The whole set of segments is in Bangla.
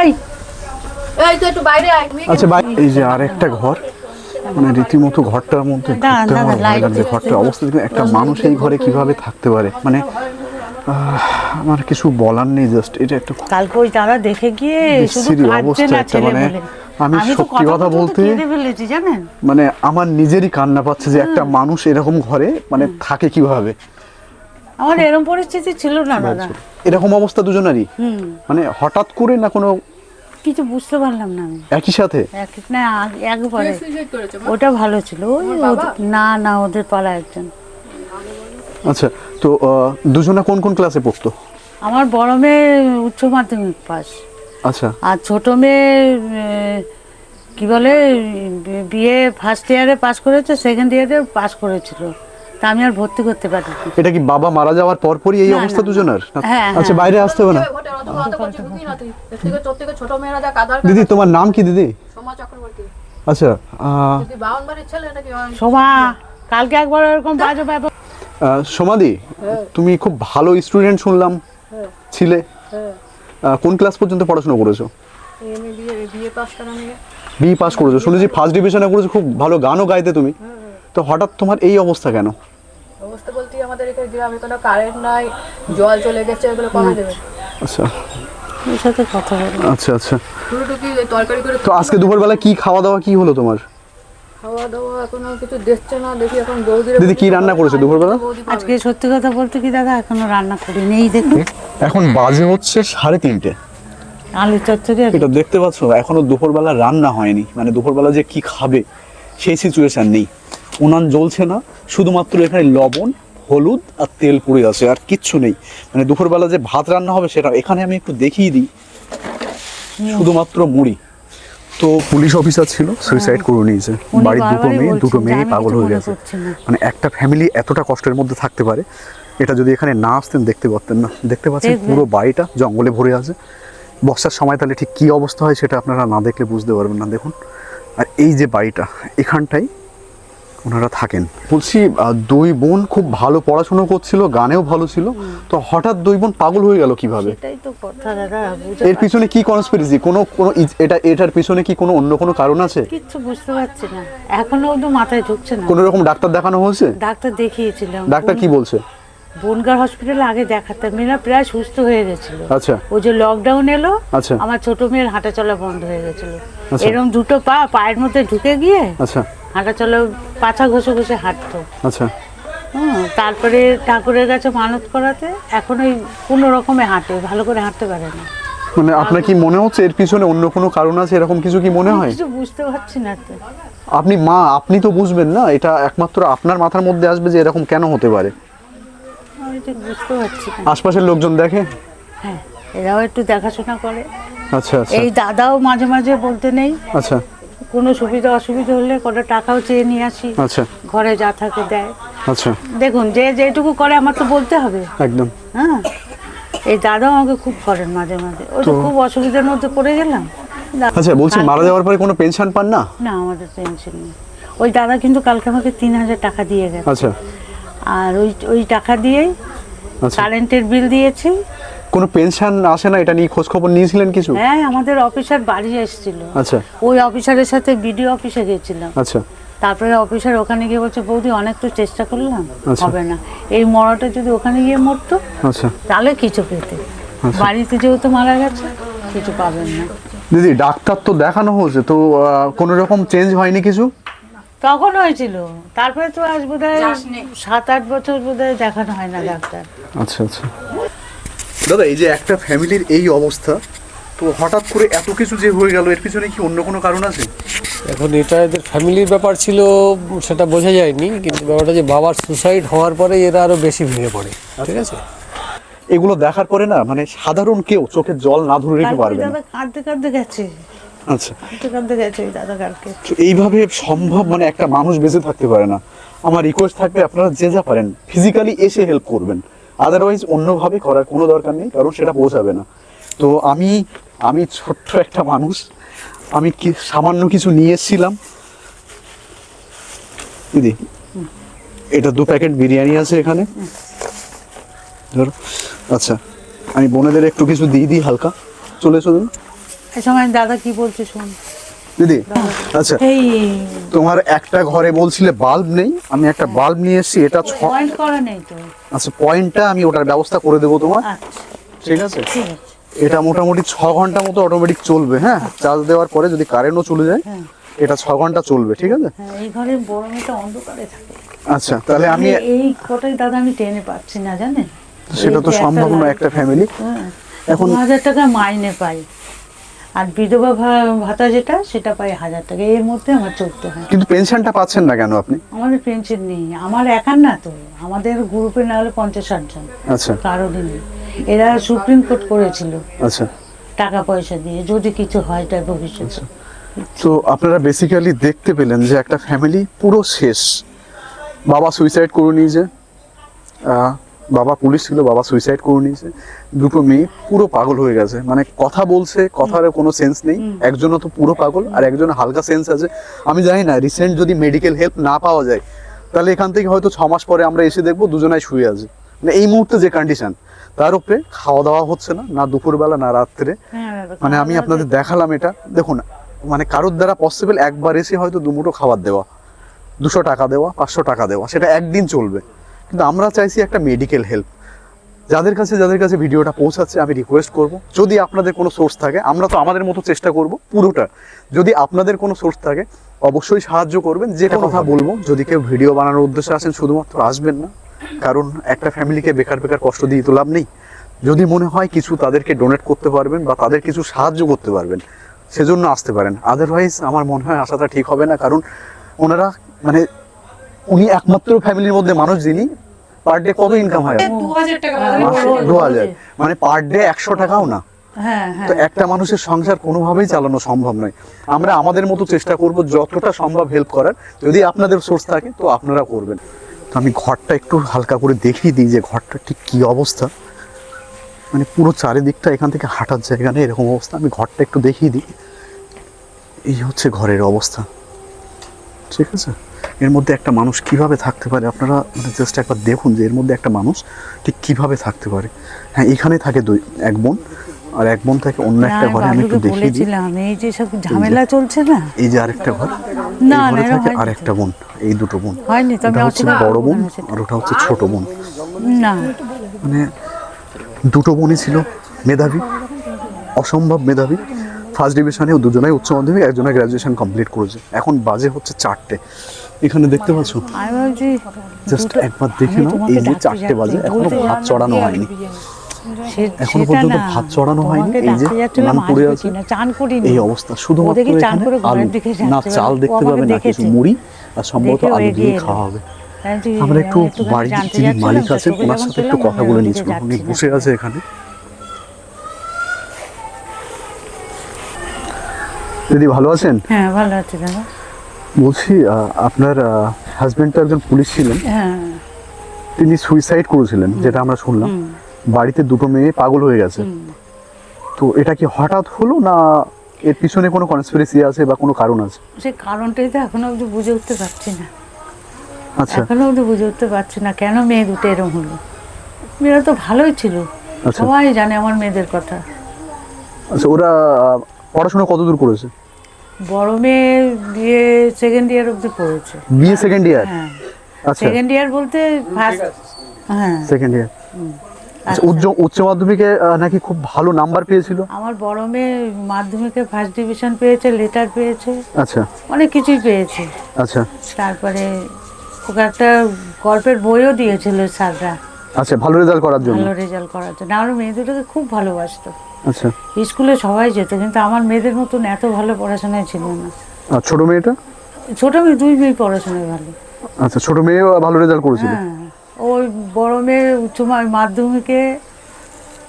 এই এই। তো একটু বাইরে আয় তুমি আচ্ছা ভাই এই যে আরেকটা ঘর মানে রীতিমতো ঘরটার মধ্যে দাঁড়ান, ঢুকতে আমার ভয় লাগছে ঘরটার অবস্থা দেখুন একটা মানুষ এই ঘরে কীভাবে থাকতে পারে? মানে আহ, আমার কিছু বলার নেই জাস্ট এটা একটা কালকে ওই দেখে গিয়ে শুধু বিশ্রী অবস্থা একটা মানে আমি সত্যি কথা বলতে মানে আমার নিজেরই কান্না পাচ্ছে যে একটা মানুষ এরকম ঘরে মানে থাকে কীভাবে? আমার এরকম পরিস্থিতি ছিল না দাদা। এরকম অবস্থা দুজনারই? হুম। মানে হঠাৎ করে না কোনো কিছু বুঝতে পারলাম না আমি। একই সাথে? এক না একবারে? ওটা ভালো ছিল। ওই না না ওদের পাড়া একজন। আচ্ছা তো দুজনে কোন কোন ক্লাসে পড়তো? আমার বড় মেয়ে উচ্চ মাধ্যমিক পাস। আচ্ছা। আর ছোট মেয়ে কি বলে বি- বিএ ফার্স্ট ইয়ারে পাস করেছে সেকেন্ড ইয়ারে পাস করেছিল। তা আমি আর ভর্তি করতে পারিনি এটা কি বাবা মারা যাওয়ার পর পরই এই অবস্থা দুজনের? হ্যাঁ, আচ্ছা হ্যাঁ। বাইরে আসতে হবে না। দিদি তোমার নাম কি দিদি? সোমা চক্রবর্তী। আচ্ছা সোমা কালকে একবার এরকম বাজে ব্যাপার। সোমাদি তুমি খুব ভালো স্টুডেন্ট শুনলাম ছিলে। হ্যাঁ। কোন ক্লাস পর্যন্ত পড়াশোনা করেছ? বিএ বিএ পাস করা নিয়ে বি পাস করেছ। শুনেছি ফার্স্ট ডিভিশনে করেছ খুব ভালো গানও গাইতে তুমি। তো হঠাৎ তোমার এই অবস্থা কেন? অবস্থা বলতে আমাদের এখানে গ্রামে কোনো কারেন্ট নাই জল চলে গেছে এগুলো কবে দেবে? আচ্ছা। সাথে কথা বলি আচ্ছা আচ্ছা। টুকি তরকারি করে তো আজকে দুপুরবেলা কি খাওয়া দাওয়া কি হলো তোমার? খাওয়া দাওয়া এখনও কিছু দেখছে না দেখি এখন বৌদির দিদি, কি রান্না করেছ দুপুরবেলা? আজকে সত্যি কথা বলতে কি দাদা এখনও রান্না করিনি এই দেখুন। এখন বাজে হচ্ছে সাড়ে তিনটে। আলু চচ্চড়ি আর এটা দেখতে পাচ্ছ এখনও দুপুরবেলা রান্না হয়নি। মানে দুপুরবেলা যে কি খাবে সেই সিচুয়েশন নেই। উনান জ্বলছে না শুধুমাত্র এখানে লবণ হলুদ আর তেল পুড়ে আছে আর কিচ্ছু নেই। মানে দুপুরবেলা যে ভাত রান্না হবে সেটা এখানে আমি একটু দেখিয়ে দিই। শুধুমাত্র মুড়ি। তো পুলিশ অফিসার ছিল সুইসাইড করে নিয়েছে। বাড়ির দুটো মেয়ে দুটো মেয়ে পাগল হয়ে গেছে। মানে একটা ফ্যামিলি এতটা কষ্টের মধ্যে থাকতে পারে এটা যদি এখানে না আসতেন দেখতে পারতেন না। দেখতে পাচ্ছেন পুরো বাড়িটা জঙ্গলে ভরে আছে। বর্ষার সময় তাহলে ঠিক কী অবস্থা হয় সেটা আপনারা না দেখলে বুঝতে পারবেন না। দেখুন। আর এই যে বাড়িটা এখানটাই ওনারা থাকেন। বলছি দুই বোন খুব ভালো পড়াশোনা করছিল গানেও ভালো ছিল। তো হঠাৎ দুই বোন পাগল হয়ে গেল কীভাবে? এটাই তো কথা দাদা বুঝে এর পিছনে কি কনস্পিরেসি কোনো কোনো এটা এটার পিছনে কি কোনো অন্য কোনো কারণ আছে? কিচ্ছু বুঝতে পারছি না। এখনও তো মাথায় ঢুকছে না। কোনো রকম ডাক্তার দেখানো হয়েছে? ডাক্তার দেখিয়েছিলাম। ডাক্তার কি বলছে? বনগাঁ হসপিটালে আগে দেখাতাম। মেয়েরা প্রায় সুস্থ হয়ে গেছিল। আচ্ছা। ওই যে লকডাউন এলো আচ্ছা। আমার ছোট মেয়ের হাঁটা চলা বন্ধ হয়ে গেছিল। আচ্ছা। এরকম দুটো পা পায়ের মধ্যে ঢুকে গিয়ে আচ্ছা। হাঁটা চলা পাছা ঘষে ঘষে হাঁটতো। আচ্ছা। হুম, তারপরে ঠাকুরের কাছে মানত করাতে এখন ওই কোনো রকমে হাঁটে ভালো করে হাঁটতে পারে না। মানে আপনার কি মনে হচ্ছে এর পিছনে অন্য কোনো কারণ আছে? এরকম কিছু কি মনে হয়? কিছু বুঝতে পারছি না তো। আপনি মা আপনি তো বুঝবেন না এটা একমাত্র আপনার মাথার মধ্যে আসবে যে এরকম কেন হতে পারে। আমি ঠিক বুঝতে পারছি না। আশপাশের লোকজন দেখে? হ্যাঁ এরাও একটু দেখাশোনা করে। আচ্ছা আচ্ছা। এই দাদাও মাঝে মাঝে বলতে নেই। আচ্ছা। কোনো সুবিধা অসুবিধা হলে কোনো টাকাও চেয়ে নিয়ে আসি। আচ্ছা। ঘরে যা থাকে দেয়। আচ্ছা। দেখুন যে যেটুকু করে আমার তো বলতে হবে। একদম। হ্যাঁ? এই দাদাও আমাকে খুব করেন মাঝে মাঝে। ওই তো খুব অসুবিধার মধ্যে পড়ে গেলাম। আচ্ছা বলছি মারা যাওয়ার পরে কোনো পেনশন পান না? না আমাদের টেনশন নেই। ওই দাদা কিন্তু কালকে আমাকে তিন হাজার টাকা দিয়ে গেছে। আচ্ছা। আর ওই ওই টাকা দিয়েই আচ্ছা। কারেন্টের বিল দিয়েছি। কোনো পেনশন আসে না? এটা নিয়ে খোঁজ খবর নিয়েছিলেন কিছু? হ্যাঁ আমাদের অফিসার বাড়ি এসেছিল। আচ্ছা। ওই অফিসারের সাথে বিডিও অফিসে গেছিলাম। আচ্ছা। তারপরে অফিসার ওখানে গিয়ে বলছে বৌদি অনেক তো চেষ্টা করলাম আচ্ছা। হবে না। এই মরাটা যদি ওখানে গিয়ে মরতো আচ্ছা। তাহলে কিছু পেতে। বাড়িতে যেহেতু মারা গেছে কিছু পাবেন না। দিদি ডাক্তার তো দেখানো হয়েছে তো কোনো রকম চেঞ্জ হয়নি কিছু? তখন হয়েছিল। তারপরে তো আজ বোধ হয় সাত আট বছর বোধ হয় দেখানো হয় না ডাক্তার। আচ্ছা আচ্ছা। দাদা এই যে একটা ফ্যামিলির এই অবস্থা তো হঠাৎ করে এত কিছু যে হয়ে গেল এর পিছনে কি অন্য কোনো কারণ আছে? এখন এটা এদের ফ্যামিলির ব্যাপার ছিল সেটা বোঝা যায়নি কিন্তু ব্যাপারটা যে বাবার সুসাইড হওয়ার পরে এরা আরও বেশি ভেঙে পড়ে ঠিক আছে? এগুলো দেখার পরে না মানে সাধারণ কেউ চোখে জল না ধরে রেখে পারবে না। দাদা কাঁদতে কাঁদতে গেছে। আচ্ছা। কাঁদতে কাঁদতে গেছে দাদা কালকে। তো এইভাবে সম্ভব মানে একটা মানুষ বেঁচে থাকতে পারে না। আমার রিকোয়েস্ট থাকবে আপনারা যে যা পারেন ফিজিক্যালি এসে হেল্প করবেন। আদারওয়াইজ অন্যভাবে করার কোনো দরকার নেই, কারণ সেটা পৌঁছাবে না। তো আমি আমি ছোট্ট একটা মানুষ, আমি কি, সামান্য কিছু নিয়ে এসেছিলাম। দিদি, এটা দু প্যাকেট বিরিয়ানি আছে এখানে। ধরো আচ্ছা আমি বোনেদের একটু কিছু দিয়ে দিই হালকা। চলে এসো দাদা কি বলছে শোন। দিদি আচ্ছা। তোমার একটা ঘরে বলছিলে বাল্ব নেই আমি একটা বাল্ব নিয়ে এসেছি এটা পয়েন্ট করা নেই তো। আচ্ছা পয়েন্টটা আমি ওটার ব্যবস্থা করে দেবো তোমার। আচ্ছা। ঠিক আছে? এটা মোটামুটি ছ ঘণ্টা মতো অটোমেটিক চলবে হ্যাঁ? চার্জ দেওয়ার পরে যদি কারেন্টও চলে যায় হ্যাঁ। এটা ছ ঘণ্টা চলবে ঠিক আছে? হ্যাঁ এই ঘরে বড় মেয়েটা অন্ধকারে থাকে। আচ্ছা তাহলে আমি এই- কটাই দাদা আমি টেনে পাচ্ছি না জানেন? সেটা তো সম্ভব নয় লাইট- একটা ফ্যামিলি হ্যাঁ, এখন- হাজার টাকা মাইনে পাই। আর বিধবা ভাতা যেটা সেটা পাই হাজার টাকা। এর মধ্যে আমার চলতে হয়। কিন্তু পেনশনটা পাচ্ছেন না কেন আপনি? আমাদের পেনশন নেই। আমার একার না তো। আমাদের গ্রুপে না হলে পঞ্চাশ ষাট জন। আচ্ছা। কারোরই নেই। এরা সুপ্রিম কোর্ট করেছিল। আচ্ছা। টাকা পয়সা দিয়ে। যদি কিছু হয় তার ভবিষ্যতে। তো আপনারা বেসিক্যালি দেখতে পেলেন যে একটা ফ্যামিলি পুরো শেষ। বাবা সুইসাইড করে নিয়েছে। বাবা পুলিশ ছিল বাবা সুইসাইড করে নিয়েছে। দুটো মেয়ে পুরো পাগল হয়ে গেছে। মানে কথা বলছে কথার কোনো সেন্স নেই। একজনও তো পুরো পাগল আর একজন হালকা সেন্স আছে। আমি জানি না রিসেন্ট যদি মেডিকেল হেল্প না পাওয়া যায় তাহলে এখান থেকে হয়তো ছ মাস পরে আমরা এসে দেখব দুজনাই শুয়ে আছে। মানে এই মুহূর্তে যে কন্ডিশন তার উপরে খাওয়া দাওয়া হচ্ছে না না দুপুরবেলা না রাত্রে। হ্যাঁ, মানে আমি আপনাদের দেখালাম এটা। দেখুন মানে কারোর দ্বারা পসিবল একবার এসে হয়তো দুমুঠো খাবার দেওয়া দুশো টাকা দেওয়া পাঁচশো টাকা দেওয়া সেটা একদিন চলবে। কিন্তু আমরা চাইছি একটা মেডিকেল হেল্প যাদের কাছে যাদের কাছে ভিডিওটা পৌঁছাচ্ছে, আমি রিকোয়েস্ট করব। যদি আপনাদের কোনো সোর্স থাকে, আমরা তো আমাদের মতো চেষ্টা করব পুরোটা। যদি আপনাদের কোনো সোর্স থাকে, অবশ্যই সাহায্য করবেন। যেটা কথা বলব। যদি কেউ ভিডিও বানানোর উদ্দেশ্যে আসেন, শুধুমাত্র আসবেন না। কারণ একটা ফ্যামিলিকে বেকার বেকার কষ্ট দিয়ে তো লাভ নেই। যদি মনে হয় কিছু তাদেরকে ডোনেট করতে পারবেন বা তাদের কিছু সাহায্য করতে পারবেন, সেজন্য আসতে পারেন। আদারওয়াইজ আমার মনে হয় আসাটা ঠিক হবে না। কারণ ওনারা মানে উনি একমাত্র ফ্যামিলির মধ্যে মানুষ যিনি পার ডে কত ইনকাম হয়? দু হাজার হ্যাঁ, দু হাজার মানে পার ডে একশো টাকাও না। হ্যাঁ হ্যাঁ। তো একটা মানুষের সংসার কোনোভাবেই চালানো সম্ভব নয়। আমরা আমাদের মতো চেষ্টা করব যতটা সম্ভব হেল্প করার। যদি আপনাদের সোর্স থাকে তো আপনারা করবেন। তো আমি ঘরটা একটু হালকা করে দেখিয়ে দিই যে ঘরটা ঠিক কী অবস্থা। মানে পুরো চারিদিকটা এখান থেকে হাঁটার জায়গা নেই এরকম অবস্থা। আমি ঘরটা একটু দেখিয়ে দিই। এই হচ্ছে ঘরের অবস্থা। ঠিক আছে? এর মধ্যে একটা মানুষ কীভাবে থাকতে পারে? আপনারা মানে জাস্ট একবার দেখুন যে এর মধ্যে একটা মানুষ ঠিক কীভাবে থাকতে পারে। হ্যাঁ এখানে থাকে দুই এক বোন আর এক বোন থাকে অন্য একটা ঘরে। আমি একটু দেখিয়ে বলেছিলাম এই যে সব ঝামেলা চলছে না? এই যে আরেকটা ঘর না, না, থাকে হয়নি। আর একটা বোন এই দুটো বোন। হয়নি তো আমি এটা হচ্ছে বড় বোন আর ওটা হচ্ছে ছোট বোন। না। মানে দুটো বোনই ছিল মেধাবী অসম্ভব মেধাবী। ফার্স্ট ডিভিশনেও দুজনেই উচ্চ মাধ্যমিক একজনে গ্র্যাজুয়েশন কমপ্লিট করেছে। এখন বাজে হচ্ছে চারটে। এখানে দেখতে পাচ্ছ? জাস্ট একবার দেখে নাও এই যে চারটে বাজে এখনও ভাত চড়ানো হয়নি। এখনও পর্যন্ত ভাত চড়ানো হয়নি এই যে নান পড়ে আছে। কিনা, চান করিনি। এই অবস্থা শুধুমাত্র এখানে করে আলু। না চাল দেখতে পাবে না কিছু মুড়ি আর সম্ভবত আলু দিয়ে খাওয়া হবে আমরা একটু বাড়ির যিনি মালিক তো আছেন ওনার সাথে একটু কথা বলে নিয়েছিলাম উনি বসে আছে এখানে। দিদি ভালো আছেন? হ্যাঁ ভালো আছে দাদা। বলছি আপনার হাজবেন্ড তো একজন পুলিশ ছিলেন। হ্যাঁ। তিনি সুইসাইড করেছিলেন যেটা আমরা শুনলাম। বাড়িতে দুটো মেয়ে পাগল হয়ে গেছে। তো এটা কি হঠাৎ হলো না এর পিছনে কোনো কনস্পিরেসি আছে বা কোনো কারণ আছে? সে কারণটাই তো এখনও অব্দি বুঝে উঠতে পারছি না। আচ্ছা। এখনও অব্দি বুঝে উঠতে পারছি না কেন মেয়ে দুটো এরম হলো। মেয়েরা তো ভালোই ছিল। আচ্ছা। সবাই জানে আমার মেয়েদের কথা। আচ্ছা ওরা পড়াশোনা কতদূর করেছে? বড় মেয়ে দিয়ে সেকেন্ড ইয়ার অব্দি পড়েছে। বিএ সেকেন্ড ইয়ার হ্যাঁ। আচ্ছা। সেকেন্ড ইয়ার বলতে ফার্স্ট হ্যাঁ। সেকেন্ড ইয়ার আচ্ছা উচ্চ উচ্চ মাধ্যমিকে নাকি খুব ভালো নাম্বার পেয়েছিল? আমার বড় মেয়ে মাধ্যমিকে ফার্স্ট ডিভিশন পেয়েছে লেটার পেয়েছে। আচ্ছা। অনেক কিছুই পেয়েছে। আচ্ছা। তারপরে ওকে একটা গল্পের বইও দিয়েছিল স্যাররা। আচ্ছা ভালো রেজাল্ট করার জন্য? ভালো রেজাল্ট করার জন্য। আমার মেয়ে দুটোকে খুব ভালোবাসতো। আচ্ছা। স্কুলে সবাই যেত কিন্তু আমার মেয়েদের মতন এত ভালো পড়াশোনায় ছিল না। আর ছোট মেয়েটা? ছোট মেয়ে দুই মেয়ে পড়াশোনায় ভালো। আচ্ছা ছোট মেয়ে ভালো রেজাল্ট করেছিল? হ্যাঁ ওই বড় মেয়ে উচ্চ মাধ্যমিকে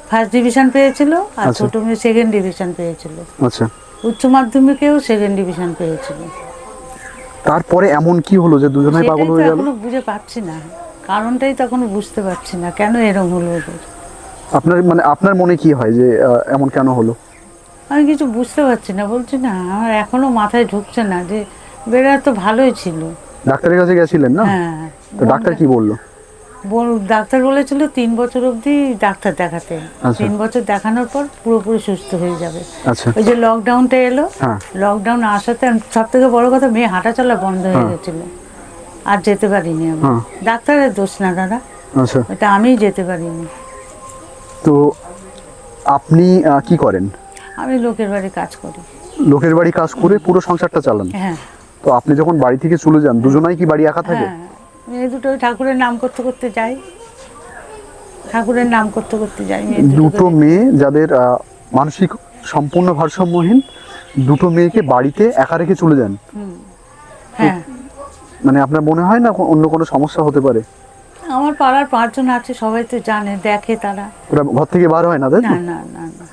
ফার্স্ট ডিভিশন পেয়েছিল আর আচ্ছা। ছোট মেয়ে সেকেন্ড ডিভিশন পেয়েছিল। আচ্ছা। উচ্চ মাধ্যমিকেও সেকেন্ড ডিভিশন পেয়েছিল। তারপরে এমন কি হলো যে দুজনেই পাগল হয়ে গেল? বুঝে পাচ্ছি না। কারণটাই তখন বুঝতে পারছি না কেন এরকম হলো ওদের? আপনার মানে আপনার মনে কি হয় যে এমন কেন হলো? আমি কিছু বুঝতে পারছি না বলছি না আমার এখনও মাথায় ঢুকছে না যে বেড়া তো ভালোই ছিল। ডাক্তারের কাছে গেছিলেন না? হ্যাঁ তো ডাক্তার কি বলল? বল- ডাক্তার বলেছিল তিন বছর অবধি ডাক্তার দেখাতে। আচ্ছা। তিন বছর দেখানোর পর পুরোপুরি সুস্থ হয়ে যাবে। আচ্ছা। ওই যে লকডাউনটা এলো হ্যাঁ। লকডাউন আসাতে সব থেকে বড় কথা মেয়ে হাঁটা চলা বন্ধ হয়ে। গেছিল। আর যেতে পারিনি আমি। হ্যাঁ। ডাক্তারের দোষ না দাদা। আচ্ছা। ওটা আমিই যেতে পারিনি। তো আপনি কি করেন? আমি লোকের বাড়ি কাজ করি। লোকের বাড়ি কাজ করে পুরো সংসারটা চালান? হ্যাঁ। তো আপনি যখন বাড়ি থেকে চলে যান দুজনাই কি বাড়ি একা থাকে? হ্যাঁ। মেয়ে দুটো ঠাকুরের নাম করতে করতে যাই ঠাকুরের নাম করতে করতে যাই দুটো মেয়ে যাদের মানসিক সম্পূর্ণ ভারসাম্যহীন দুটো মেয়েকে বাড়িতে একা রেখে চলে যান? হ্যাঁ। মানে আপনার মনে হয় না অন্য কোনো সমস্যা হতে পারে? আমার পাড়ার পাঁচজন আছে সবাই তো জানে দেখে তারা। ওরা ঘর থেকে বার হয় না তাই না না না না।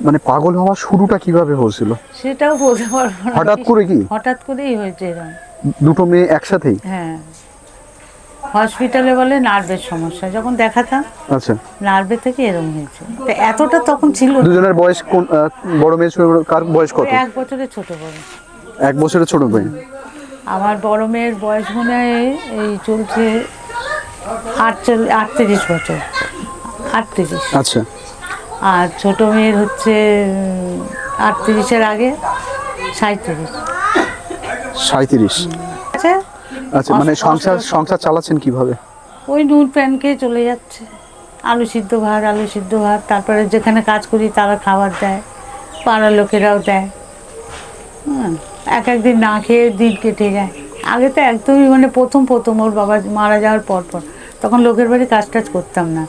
মানে পাগল হওয়ার শুরুটা কীভাবে হয়েছিল? সেটাও বলতে পারব না। হঠাৎ করে কি? হঠাৎ করেই হয়েছে এরকম। দুটো মেয়ে একসাথেই? হ্যাঁ। হসপিটালে বলে নার্ভের সমস্যা যখন দেখাতাম আচ্ছা। নার্ভের থেকে এরকম হয়েছে। তো এতটা তখন ছিল না। দুজনের বয়স কোন আহ, বড় মেয়ে ছোট কার বয়স কত? এক বছরের ছোট বড়। এক বছরের ছোট মেয়ে। আমার বড় মেয়ের বয়স মনে হয় এই চলছে আটচল্লিশ আটত্রিশ বছর। আটত্রিশ। আচ্ছা। আর ছোট মেয়ের হচ্ছে আটত্রিশের আগে সাঁত্রিশ সাঁত্রিশ আচ্ছা আচ্ছা মানে সংসার সংসার চালাচ্ছেন কীভাবে? ওই নুন প্যান খেয়ে চলে যাচ্ছে। আলু সিদ্ধ ভাত আলু সিদ্ধ ভাত তারপরে যেখানে কাজ করি তারা খাবার দেয় পাড়ার লোকেরাও দেয়। এক একদিন না খেয়ে দিন কেটে যায়। আগে তো একদমই মানে প্রথম প্রথম ওর বাবা মারা যাওয়ার পর পর। তখন লোকের বাড়ি কাজ টাজ করতাম না।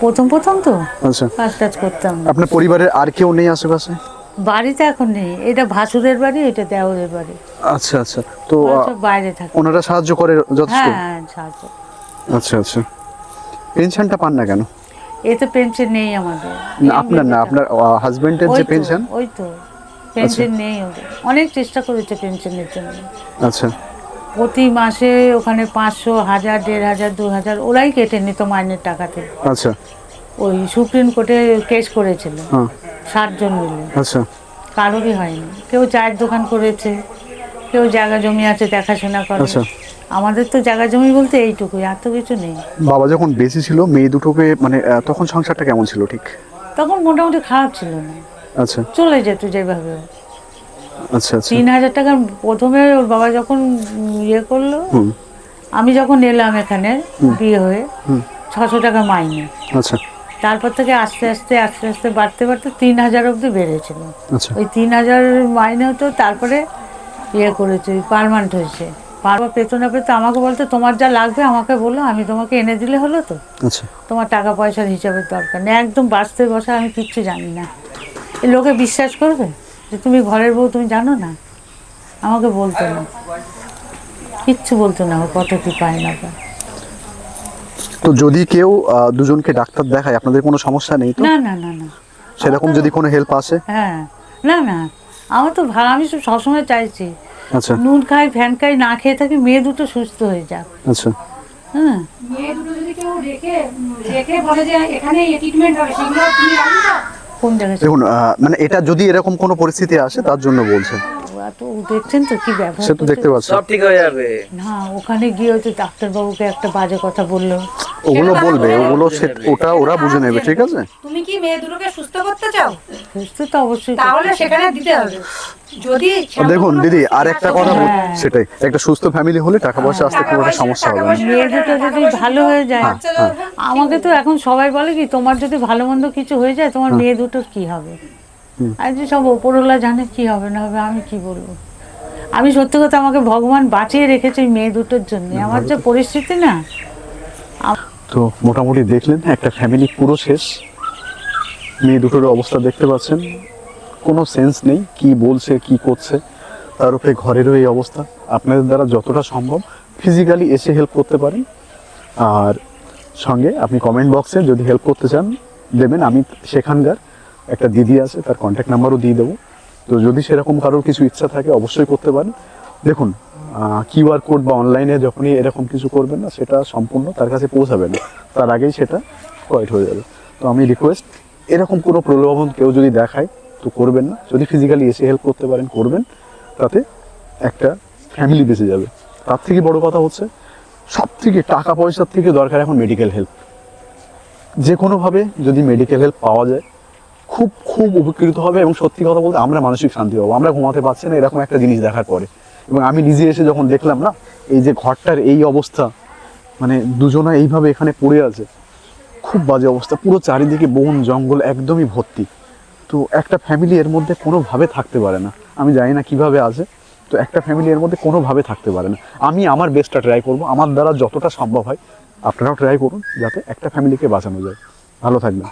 প্রথম প্রথম তো আচ্ছা। কাজ টাজ করতাম না। আপনার পরিবারের আর কেউ নেই আশেপাশে? বাড়িতে এখন নেই। এটা ভাসুরের বাড়ি এটা দেওরের বাড়ি। আচ্ছা আচ্ছা। তো বাইরে থাকে। ওনারা সাহায্য করে যথেষ্ট? হ্যাঁ হ্যাঁ সাহায্য। আচ্ছা আচ্ছা। পেনশনটা পান না কেন? এতে পেনশন নেই আমাদের। না আপনার না আপনার হাজবেন্ডের যে পেনশন? ওই তো। পেনশন নেই ওদের। অনেক চেষ্টা করেছে পেনশনের জন্য। আচ্ছা। প্রতি মাসে ওখানে পাঁচশো হাজার দেড় হাজার দু হাজার ওরাই কেটে নিত মাইনের টাকাতে আচ্ছা। ওই সুপ্রিম কোর্টে কেস করেছিল। হ্যাঁ। ষাটজন মিলে। আচ্ছা। কারোরই হয়নি। কেউ চায়ের দোকান করেছে কেউ জায়গা জমি আছে দেখাশোনা করে। আচ্ছা। আমাদের তো জায়গা জমি বলতে এইটুকুই আর তো কিছু নেই। বাবা যখন বেঁচে ছিল মেয়ে দুটোকে মানে তখন সংসারটা কেমন ছিল ঠিক? তখন মোটামুটি খারাপ ছিল না। আচ্ছা। চলে যেত যেভাবে। আচ্ছা আচ্ছা। তিন হাজার টাকা প্রথমে ওর বাবা যখন ইয়ে করল আমি যখন এলাম এখানে বিয়ে হয়ে ছশো টাকা মাইনে। আচ্ছা। তারপর থেকে আস্তে আস্তে আস্তে আস্তে বাড়তে বাড়তে তিন হাজার অবধি বেড়েছিল। আচ্ছা। ওই তিন হাজার মাইনে হতো তারপরে ইয়ে করেছে পারমানেন্ট হয়েছে। বারবার পেতো না পেতো আমাকে বলতো তোমার যা লাগবে আমাকে বলো আমি তোমাকে এনে দিলে হলো তো। আচ্ছা। তোমার টাকা পয়সার হিসাবের দরকার নেই। একদম বাঁচতে বসা আমি কিচ্ছু জানি না। লোকে বিশ্বাস করবে? যে তুমি ঘরের বউ তুমি জানো না? আমাকে বলতো না। কিচ্ছু বলতো না কত কি পায় না পায়। তো যদি কেউ দুজনকে ডাক্তার দেখায় আপনাদের কোনো সমস্যা নেই তো? না না না না। সেরকম যদি কোনো হেল্প আসে? হ্যাঁ। না না। আমার তো ভালো আমি তো সবসময় চাইছি। আচ্ছা। নুন খাই ফ্যান খাই না খেয়ে থাকি মেয়ে দুটো সুস্থ হয়ে যাক। আচ্ছা। হ্যাঁ। মেয়ে দুটো যদি কেউ রেখে রেখে বলে যে এখানে ট্রিটমেন্ট হবে সেগুলো তুমি? কোন জায়গায় দেখুন মানে এটা যদি এরকম কোনো পরিস্থিতি আসে তার জন্য বলছেন তো দেখছেন তো কি ব্যবহার সে তো দেখতে পাচ্ছেন সব ঠিক হয়ে যাবে। না ওখানে গিয়ে হয়তো ডাক্তারবাবুকে একটা বাজে কথা বলল। ওগুলো বলবে ওগুলো ওটা ওরা বুঝে নেবে ঠিক আছে? তুমি কি মেয়ে দুটোকে সুস্থ করতে চাও? সুস্থ তো অবশ্যই তাহলে সেখানে দিতে হবে। যদি দেখুন দিদি আর একটা কথা সেটাই একটা সুস্থ ফ্যামিলি হলে টাকা পয়সা আসতে খুব একটা সমস্যা হবে না? মেয়ে দুটো যদি ভালো হয়ে যায় হ্যাঁ, আমাকে তো এখন সবাই বলে কি তোমার যদি ভালো মন্দ কিছু হয়ে যায় তোমার মেয়ে দুটোর কি হবে? আর যে সব ওপরওয়ালা জানে কি হবে না হবে আমি কি বলব? আমি সত্যি কথা আমাকে ভগবান বাঁচিয়ে রেখেছে এই মেয়ে দুটোর জন্য। আমার যে পরিস্থিতি না তো মোটামুটি দেখলেন একটা ফ্যামিলি পুরো শেষ। মেয়ে দুটোর অবস্থা দেখতে পাচ্ছেন। কোনো সেন্স নেই কি বলছে কি করছে তার উপরে ঘরেরও এই অবস্থা। আপনাদের দ্বারা যতটা সম্ভব ফিজিক্যালি এসে হেল্প করতে পারেন। আর সঙ্গে আপনি কমেন্ট বক্সে যদি হেল্প করতে চান দেবেন আমি সেখানকার একটা দিদি আছে, তার কন্ট্যাক্ট নাম্বারও দিয়ে দেবো। তো যদি সেরকম কারোর কিছু ইচ্ছা থাকে, অবশ্যই করতে পারেন। দেখুন কিউআর কোড বা অনলাইনে যখনই এরকম কিছু করবেন না, সেটা সম্পূর্ণ তার কাছে পৌঁছাবে না। তার আগেই সেটা কোয়াইট হয়ে যাবে। তো আমি রিকোয়েস্ট এরকম কোনো প্রলোভন কেউ যদি দেখায়, তো করবেন না। যদি ফিজিক্যালি এসে হেল্প করতে পারেন, করবেন। তাতে একটা ফ্যামিলি বেঁচে যাবে। তার থেকে বড় কথা হচ্ছে সব থেকে টাকা পয়সার থেকে দরকার এখন মেডিকেল হেল্প যে কোনোভাবে যদি মেডিকেল হেল্প পাওয়া যায় খুব খুব উপকৃত হবে এবং সত্যি কথা বলতে আমরা মানসিক শান্তি পাবো। আমরা ঘুমাতে পারছি না এরকম একটা জিনিস দেখার পরে। এবং আমি নিজে এসে যখন দেখলাম না, এই যে ঘরটার এই অবস্থা মানে দুজনা এইভাবে এখানে পড়ে আছে, খুব বাজে অবস্থা। পুরো চারিদিকে বন, জঙ্গল একদমই ভর্তি। তো একটা ফ্যামিলি এর মধ্যে কোনোভাবে থাকতে পারে না। আমি জানি না কীভাবে আছে, তো একটা ফ্যামিলি এর মধ্যে কোনোভাবে থাকতে পারে না। আমি আমার বেস্টটা ট্রাই করব। আমার দ্বারা যতটা সম্ভব হয়, আপনারাও ট্রাই করুন, যাতে একটা ফ্যামিলিকে বাঁচানো যায়। ভালো থাকবেন।